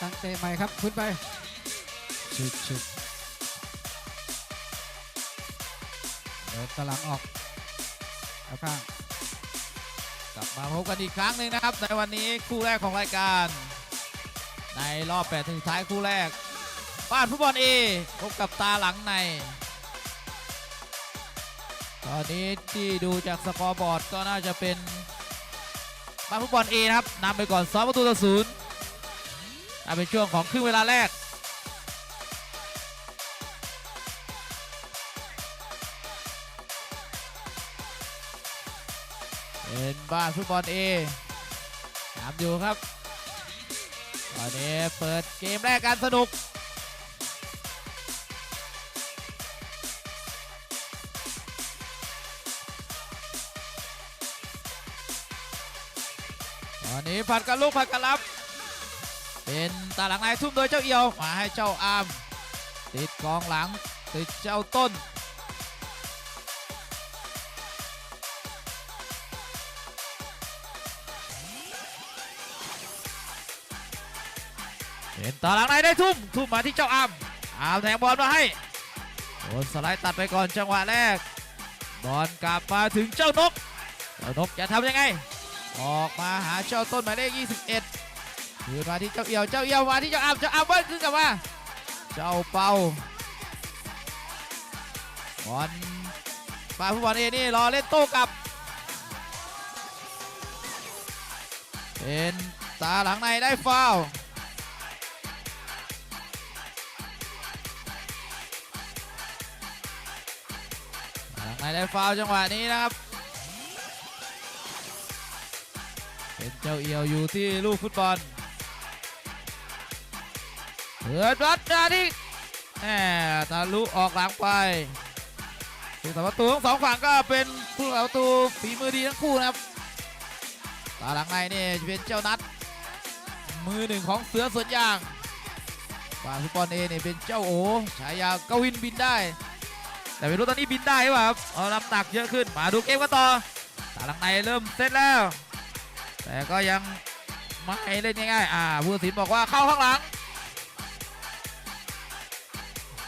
ตั้งเตะใหม่ครับขึ้นไปชึดชึดเดินตะหลังออกแล้วข้างกลับมาพบกันอีกครั้งหนึ่งนะครับ ในวันนี้คู่แรกของรายการ ในรอบ8ถึงท้ายคู่แรก บ้านฟุตบอลเอพบกับตาหลังใน ตอนนี้ที่ดูจากสกอร์บอร์ดก็น่าจะเป็นบ้านฟุตบอลเอนะครับนำไปก่อน2ประตูต่อศูนย์ น่าเป็นช่วงของครึ่งเวลาแรกเป็นบ้านฟุตบอลเอตามอยู่ครับ ตอนนี้เปิดเกมแรกกันสนุกตอนนี้ผัดกันลูกผัดกันรับ เป็นตาหลังในทุ่มโดยเจ้าเอียวมาให้เจ้าอามติดกองหลังติดเจ้าต้นเป็นตาหลังในได้ทุ่มทุ่มมาที่เจ้าอามอามแทงบอลมาให้โดนสไลด์ตัดไปก่อนจังหวะแรกบอลกลับมาถึงเจ้านกเจ้านกจะทำยังไง ออกมาหาเจ้าต้นหมายเลข21 คืนมาที่เจ้าเอี่ยวเจ้าเอี่ยวมาที่เจ้าอามเจ้าอามเบิ้ลขึ้นกลับมาเจ้าเป่าบอลปาผู้บอลเอนี่รอเล่นโต้กลับเป็นตาหลังในได้ฟาวหลังในได้ฟาวจังหวะนี้นะครับเป็นเจ้าเอี่ยวอยู่ที่ลูกฟุตบอล เปิดรัดมาที่แหมทะลุออกหลังไปผู้สาประตูทั้งสองฝั่งก็เป็นผู้สาประตูฝีมือดีทั้งคู่นะครับตาหลังในนี่จะเป็นเจ้านัด มือหนึ่งของเสือสวนยางฝั่งฟุตบอลเอเนี่เป็นเจ้าโอฉายากวินบินได้ แต่ไม่รู้ตอนนี้บินได้หรือเปล่าครับเอาน้ำหนักเยอะขึ้นมาดูเกมกันต่อตาหลังในเริ่มเซตแล้ว แต่ก็ยังไม่เล่นง่ายๆอ่าผู้สินบอกว่าเข้าข้างหลัง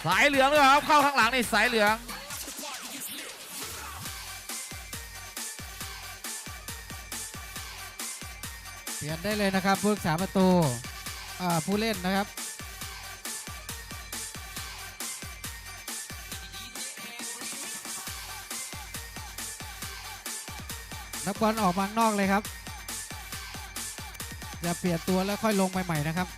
สายเหลืองด้วยครับ เข้าข้างหลังนี่สายเหลืองเปลี่ยนได้เลยนะครับผู้รักษาประตูผู้เล่นนะครับนักบอลออกมางนอกเลยครับอย่าเปลี่ยนตัวแล้วค่อยลงใหม่ๆนะครับ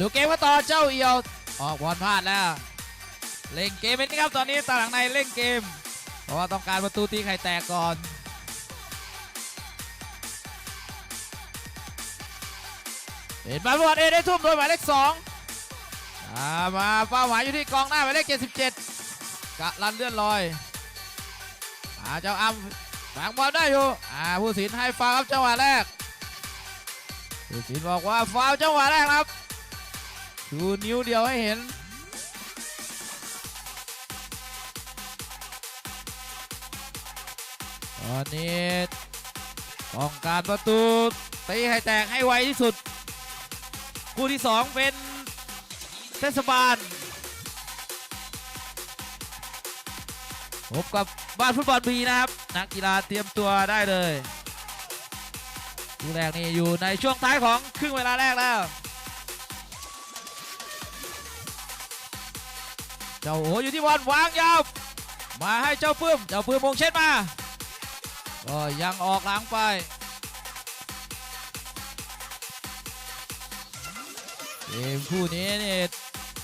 ดูเกมกันต่อเจ้าเอียว ออกบอลพลาดแล้ว เล่นเกมเป็นครับตอนนี้ตาหลังในเล่นเกม เพราะว่าต้องการประตูตีไข่แตกก่อนเป็นบอลบอลเอได้ทุ่มโดยหมายเลขสองอ่ามาเป้าหมายอยู่ที่กองหน้าหมายเลข77กะลันเลื่อนลอยอาเจ้าอ้ำแฝงบอลได้อยู่อ่าผู้สินให้ฟาวครับจังหวะแรกผู้สินบอกว่าฟาวจังหวะแรกครับ ชูนิ้วเดียวให้เห็น ตอนนี้ต้องการประตูตีให้แตกให้ไวที่สุด คู่ที่2เป็นเทศบาลพบกับบ้านฟุตบอลบีนะครับ นักกีฬาเตรียมตัวได้เลย คู่แรกนี่อยู่ในช่วงท้ายของครึ่งเวลาแรกแล้ว เจ้าโออยู่ที่บอลวางยาวมาให้เจ้าปื้มเจ้าปื้มมงเช็ดมาก็ยังออกหลังไปเกมคู่นี้นี่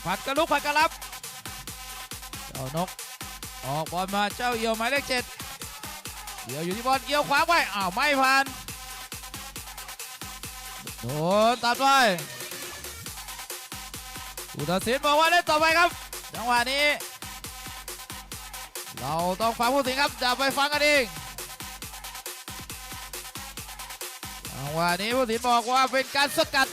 ผัดกระลุกผัดกระลับ เจ้านก ออกบอลมาเจ้าเอียวหมายเลขเจ็ดเอียวอยู่ที่บอลเอียวขวางไว้อ้าวไม่ผ่านโดนตัดไว้ผผู้ตัสินบอกว่าเล่นต่อไปครับ จังหวะนี้ เราต้องฟังผู้สินครับอย่าไปฟังกันเองจังหวะนี้ผู้สินบอกว่าเป็นการสกัด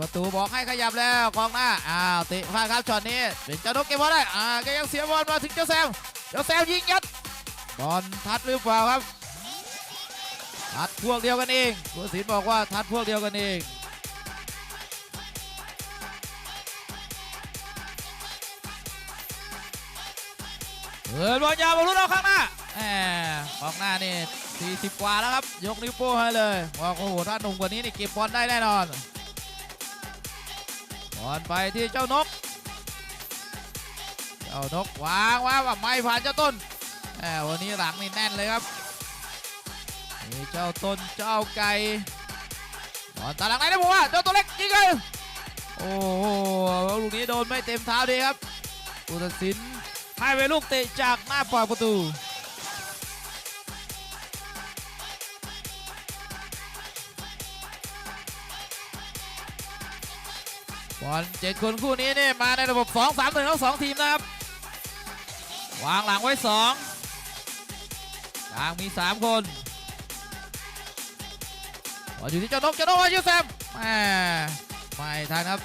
ประตูบอกให้ขยับแล้วกองหน้าอ้าวตะพลาดครับช็อตนี้เป็นเจ้านกเก็บบอลได้อ่าแกยังเสียบอลมาถึงเจ้าแซมเจ้าแซมยิงยัดบอลทัดหรือเปล่าครับทัดพวกเดียวกันเองผู้สินบอกว่าทัดพวกเดียวกันเอง เปิดบอลยาวบอลลุ้นออกข้างหน้าแหมออกหน้านี่ 40 กว่าแล้วครับ ยกนิ้วโป้งให้เลยว่าโอ้โหถ้าหนุ่มกว่านี้นี่เก็บบอลได้แน่นอนบอลไปที่เจ้านก เจ้านกวางว่าว่าไม่ผ่านเจ้าต้นแหมวันนี้หลังนี่แน่นเลยครับนี่เจ้าต้นเจ้าไก่บอลตาหลังไหนได้ผมว่าเจ้าตัวเล็กยิงเลยโอ้โหลูกนี้โดนไม่เต็มเท้าดีครับผู้ตัดสิน ให้ไปลูกเตะจากหน้าปากประตูบอลเจ็ดคนคู่นี้นี่มาในระบบ 2 3 1ทั้งสองทีมนะครับ วางหลังไว้2กลางมี 3 คนบอลอยู่ที่เจ้านกเจ้านกมายูแซมแหมไม่ทันครับ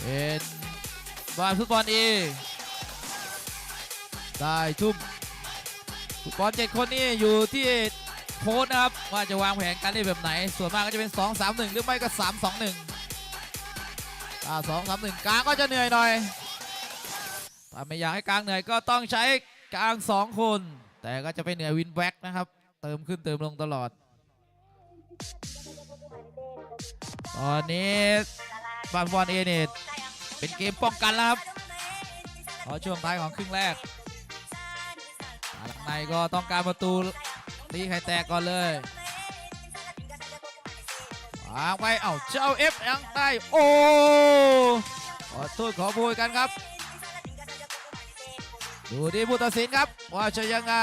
เป็นบอลฟุตบอลเอง ได้ทุ่มบอลเจ็ดคนนี้อยู่ที่โค้ชนะครับ ว่าจะวางแผนการเล่นแบบไหน ส่วนมากก็จะเป็น 2 3 1 หรือไม่ก็ 3 2 1ถ้า2 3 1 กลางก็จะเหนื่อยหน่อยถ้าไม่อยากให้กลางเหนื่อยก็ต้องใช้กลาง 2 คน แต่ก็จะไปเหนื่อยวินแบ็กนะครับ เติมขึ้นเติมลงตลอด ตอนนี้บอลบอลเอเนตเป็นเกมป้องกันแล้วครับพอช่วงท้ายของครึ่งแรก ในก็ต้องการประตูตีไข่แตกก่อนเลยวางไปเอ้าเจ้าเอฟยังได้โอ้ขอโทษขอโพยกันครับ ดูที่ผู้ตัดสินครับ ว่าจะยังไง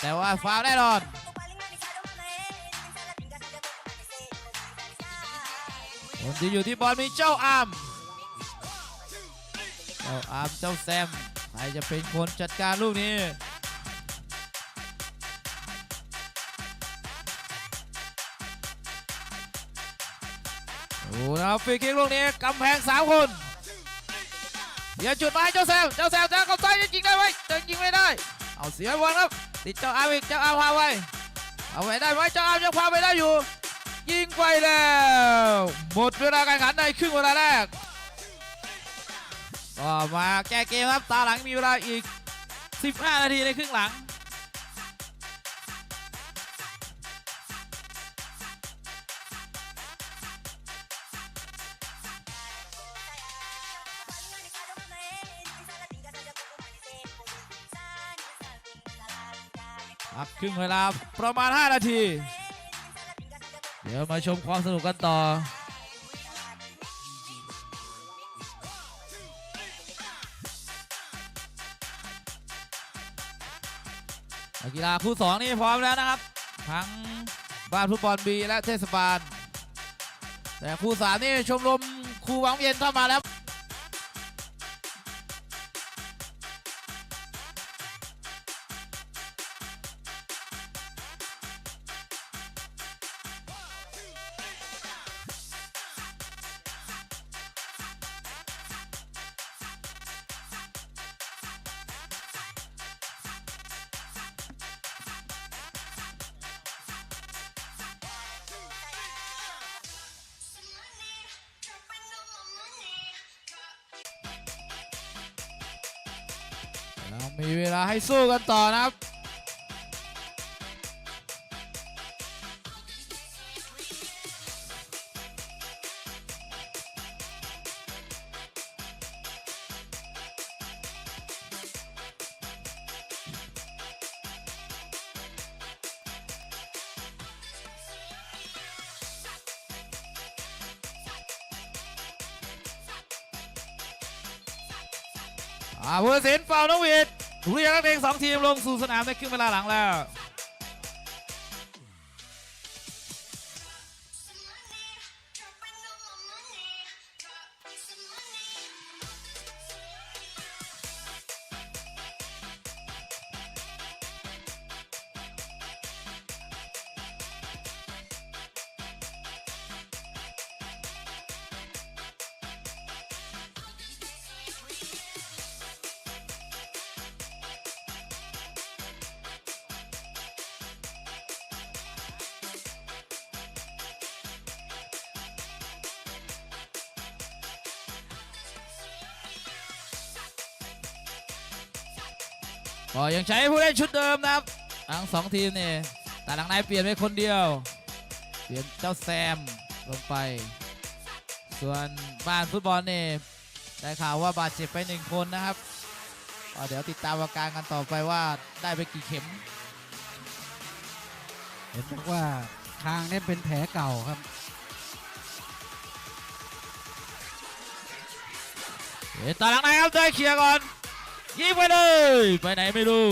แต่ว่าฟาวแน่นอนคนที่อยู่ที่บอลมีเจ้าอามเจ้าอามเจ้าแซมใครจะเป็นคนจัดการลูกนี้ โอ้นะครับฟรีคิกลูกนี้กำแพงสามคนเดี๋ยจุดมาให้เจ้าแซมเจ้าแซมจะเข้าซ้ายจะยิงได้ไหมจะยิงไม่ได้ เอาเสียบอลครับ ติดเจ้าอาร์มอีกเจ้าอาพาไว้เอาไว้ได้ไหมเจ้าอาร์มยังพาไปได้อยู่ ยิงไปแล้ว หมดเวลาการแข่งขันในครึ่งเวลาแรกก็มาแก้เกมครับตาหลังมีเวลาอีก 15 นาทีในครึ่งหลัง ครึ่งเวลาประมาณ 5 นาที เดี๋ยวมาชมความสนุกกันต่อกีฬาคู่สองนี่พร้อมแล้วนะครับ ทั้งบ้านฟุตบอลบีและเทศบาล แต่คู่สามนี่ชมรมครูวังเย็นเข้ามาแล้ว เรามีเวลาให้สู้กันต่อนะครับ อ่าผู้ตัดสินเป่าวนกหวีดถูกเรียกนักเตะสองทีมลงสู่สนามในครึ่งเวลาหลังแล้ว ก็ยังใช้ผู้เล่นชุดเดิมนะครับทั้งสองทีมนี่แต่หลังในเปลี่ยนไปคนเดียว เปลี่ยนเจ้าแซมลงไป ส่วนบ้านฟุตบอลนี่ได้ข่าวว่าบาดเจ็บไปหนึ่งคนนะครับก็เดี๋ยวติดตามอาการกันต่อไปว่าได้ไปกี่เข็ม เห็นบอกว่าคางเนี่ยเป็นแผลเก่าครับเห็นตาหลังในครับได้เคลียร์ก่อน ยิงไปเลย ไปไหนไม่รู้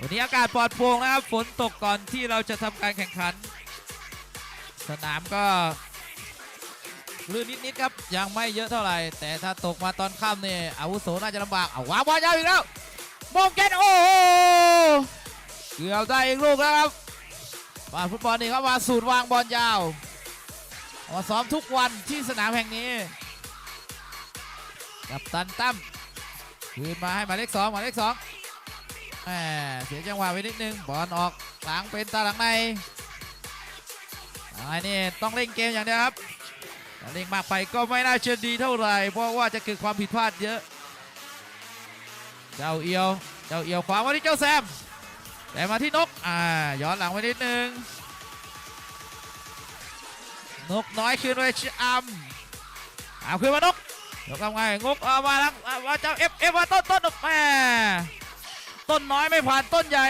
วันนี้อากาศปลอดโปร่งนะครับ ฝนตกก่อนที่เราจะทำการแข่งขัน สนามก็ลื่นนิดๆครับ ยังไม่เยอะเท่าไหร่ แต่ถ้าตกมาตอนค่ำเนี่ยอาวุโสน่าจะลำบากเอาวางบอลยาวอีกแล้วโมงเกตโอ้โหเกือบได้อีกลูกแล้วครับบาฟุตบอลนี่เขามาสูตรวางบอลยาวมาซ้อมทุกวันที่สนามแห่งนี้ กับตันตั้มคืนมาให้หมายเลขสองหมายเลขสองแหมเสียจังหวะไปนิดนึงบอลออกหลังเป็นตาหลังในหลันนี่ต้องเล่นเกมอย่างเดียวครับเล่นมากไปก็ไม่น่าจะดีเท่าไหร่ เพราะว่าจะเกิดความผิดพลาดเยอะ เจ้าเอียว เจ้าเอียวขวามาที่เจ้าแซม แต่มาที่นก อ่า ย้อนหลังไปนิดนึง นกน้อยคืนไปชอัมเอาคืนมานก ยกทำไงงกเอามาแล้วเอามาเจ้าเอฟเอฟมาต้นต้นแม่ต้นน้อยไม่ผ่านต้นใหญ่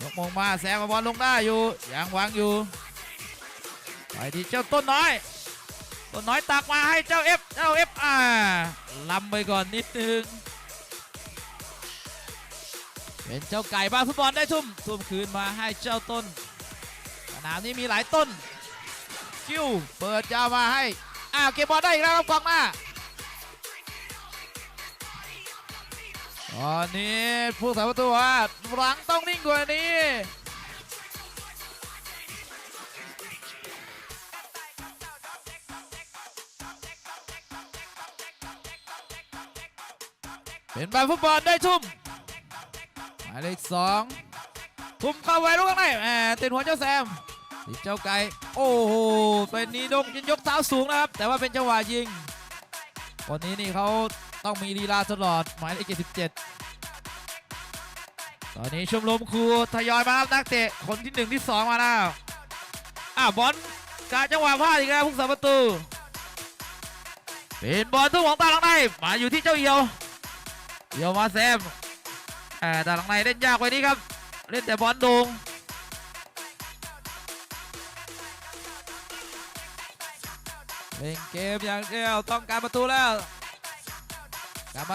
ยกมงมาแซมเอาบอลลงได้อยู่ยังวางอยู่ไปที่เจ้าต้นน้อย ต้นน้อยตักมาให้เจ้าเอฟเจ้าเอฟอ่าลำไปก่อนนิดนึงเป็นเจ้าไก่บ้าฟุตบอลได้ทุ่มทุ่มคืนมาให้เจ้าต้นสนามนี้มีหลายต้นคิวเปิดยาวมาให้อ้าวเก็บบอลได้อีกแล้วครับกองหน้า ตอนนี้ผู้สาประตูว่าหลังต้องนิ่งกว่านี้เป็นบอลฟุตบอลได้ทุ่มหมายเลขสองทุ่มเข้าไว้ลูกข้างในแหมติดหัวเจ้าแซมติดเจ้าไก่โอ้โหเป็นนีดงยิงยกเท้าสูงนะครับ แต่ว่าเป็นจังหวะยิงคนนี้นี่เขาต้องมีลีลาตลอดหมายเลข77ต อนนี้ชมรมครูทยอยมารับนักเตะคนที่1ที่2มาแล้วอะบอลการจังหวะพลาดอีกแล้วผู้สาประตูเป็นบอลทุ่งของตาหลังในมาอยู่ที่เจ้าเอียวเอียวมาแซมอ่ตาหลังในเล่นยากไปนี้ครับ เล่นแต่บอลโดงเล่นเกมอย่างเดียวต้องการประตูแล้วกลับมา